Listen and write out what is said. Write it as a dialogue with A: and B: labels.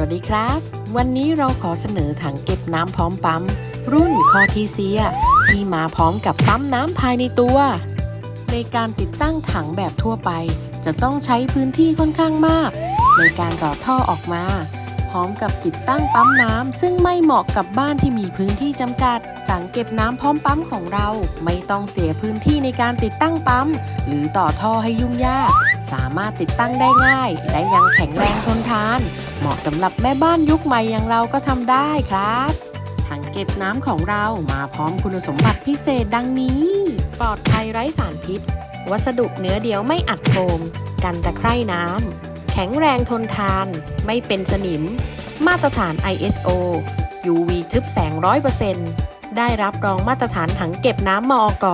A: วัสดีครับ วันนี้เราขอเสนอถังเก็บน้ำพร้อมปั๊ม รุ่นคอทีเซีย ที่มาพร้อมกับปั๊มน้ำภายในตัว ในการติดตั้งถังแบบทั่วไป จะต้องใช้พื้นที่ค่อนข้างมาก ในการต่อท่อออกมา พร้อมกับติดตั้งปั๊มน้ำซึ่งไม่เหมาะกับบ้านที่มีพื้นที่จำกัด ถังเก็บน้ำพร้อมปั๊มของเรา ไม่ต้องเสียพื้นที่ในการติดตั้งปั๊ม หรือต่อท่อให้ยุ่งยาก สามารถติดตั้งได้ง่าย และยังแข็งแรงทนทาน เหมาะสำหรับแม่บ้านยุคใหม่อย่างเราก็ทำได้ครับ ถังเก็บน้ำของเรามาพร้อมคุณสมบัติพิเศษดังนี้ ปลอดภัยไร้สารพิษ วัสดุเนื้อเดียวไม่อัดโฟม กันตะไคร่น้ำ แข็งแรงทนทาน ไม่เป็นสนิม มาตรฐาน ISO UV ทึบแสง 100%ได้รับรองมาตรฐานถังเก็บน้ำมอก